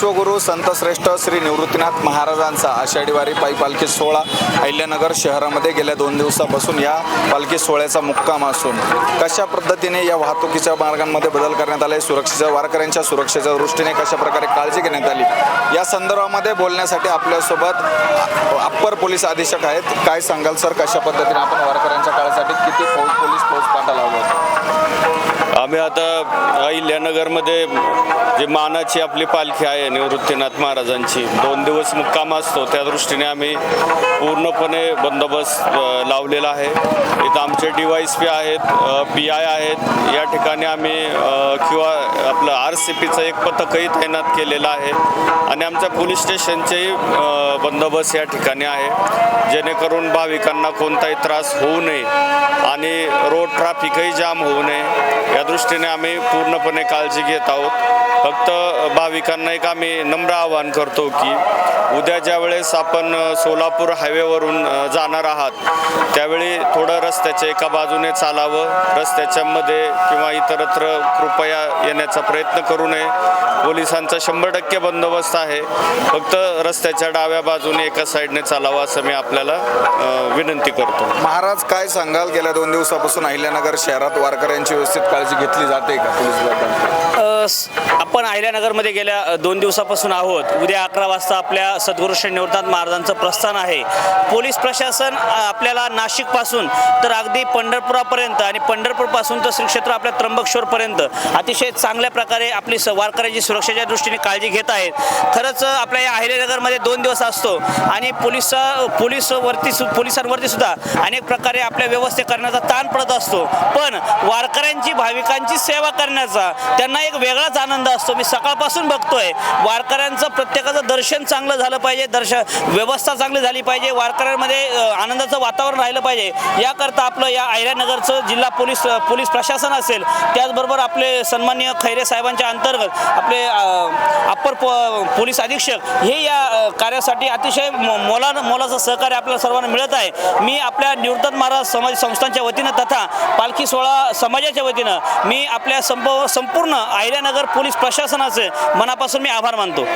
संतश्रेष्ठ श्री निवृत्तीनाथ महाराजांचा आषाढी वारी पायी पालखी सोहळा अहिल्यानगर शहरामध्ये गेल्या दोन दिवसापासून या पालखी सोहळ्याचा मुक्काम असून कशा पद्धतीने या वाहतुकीच्या मार्गांमध्ये बदल करण्यात आले सुरक्षेच्या वारकऱ्यांच्या सुरक्षेच्या दृष्टीने कशा प्रकारे काळजी घेण्यात आली या संदर्भामध्ये बोलण्यासाठी आपल्यासोबत अप्पर पोलीस अधीक्षक आहेत. काय सांगाल सर कशा पद्धतीने आपण वारकऱ्यांच्या काळासाठी किती फौज पोलीस फौज पाठा लावले आम्ही आता अहिल्यानगरमध्ये जे मानाची आपली पालखी आहे निवृत्तीनाथ महाराजांची. दोन दिवस मुक्काम असतो. त्या दृष्टीने आम्ही पूर्णपणे बंदोबस्त लावलेला आहे. इथं आमचे डी वाय एस पी आहेत पी आय आहेत. या ठिकाणी आम्ही किंवा आपलं आर सी पीचं एक पथकही तैनात केलेलं आहे. आणि आमच्या पोलीस स्टेशनचेही बंदोबस्त या ठिकाणी आहे. जेणेकरून भाविकांना कोणताही त्रास होऊ नये. आणि रोड ट्रॅफिकही जाम होऊ नये. दृष्टीने आम्ही पूर्णपणे काळजी घेत आहोत. फक्त भाविकांना एक आम्ही नम्र आवाहन करतो की उद्या ज्या वेळेस आपण सोलापूर हायवेवरून जाणार आहात त्यावेळी थोडं रस्त्याच्या एका बाजूने चालावं रस्त्याच्यामध्ये किंवा इतरत्र कृपया येण्याचा प्रयत्न करू नये. पोलिसांचा शंभर टक्के बंदोबस्त आहे. फक्त रस्त्याच्या डाव्या बाजूने एका साईडने चालावं असं मी आपल्याला विनंती करतो. महाराज काय सांगाल? गेल्या दोन दिवसापासून अहिल्यानगर शहरात वारकऱ्यांची व्यवस्थित काळजी घेतली जाते का पोलीस विभागाकडून? आपण अहिल्यानगरमध्ये गेल्या दोन दिवसापासून आहोत. उद्या अकरा वाजता आपल्या सद्गुरू श्री निवृत्तांत महाराजांचं प्रस्थान आहे. पोलीस प्रशासन आपल्याला नाशिकपासून तर अगदी पंढरपुरापर्यंत आणि पंढरपूरपासून तर श्री क्षेत्र आपल्या त्र्यंबकेश्वरपर्यंत अतिशय चांगल्या प्रकारे आपली स वारकऱ्यांची सुरक्षेच्या दृष्टीने काळजी घेत आहेत. खरंच आपल्या या अहिल्यानगरमध्ये दोन दिवस असतो आणि पोलीस पोलीसवरती सु- पोलिसांवरती सुद्धा अनेक प्रकारे आपल्या व्यवस्थे करण्याचा ताण पडत असतो. पण वारकऱ्यांची भाविकांची सेवा करण्याचा त्यांना एक वेगळाच आनंद असतो. मी सकाळपासून बघतोय वारकऱ्यांचं प्रत्येकाचं दर्शन चांगलं झालं पाहिजे दर्शन व्यवस्था चांगली झाली पाहिजे वारकऱ्यांमध्ये आनंदाचं वातावरण राहिलं पाहिजे. याकरता आपलं या आयल्यानगरचं जिल्हा पोलीस पोलीस प्रशासन असेल त्याचबरोबर आपले सन्मान्य खैरे साहेबांच्या अंतर्गत आपले अप्पर पो- पोलीस अधीक्षक हे या कार्यासाठी अतिशय मोला मोलाचं सहकार्य आपल्याला सर्वांना मिळत आहे. मी आपल्या निवृत्त महाराज समाज संस्थांच्या वतीनं तथा पालखी सोहळा समाजाच्या वतीनं मी आपल्या संप संपूर्ण आयल्यानगर पोलीस प्रशासनाचे मनापासून मी आभार मानतो.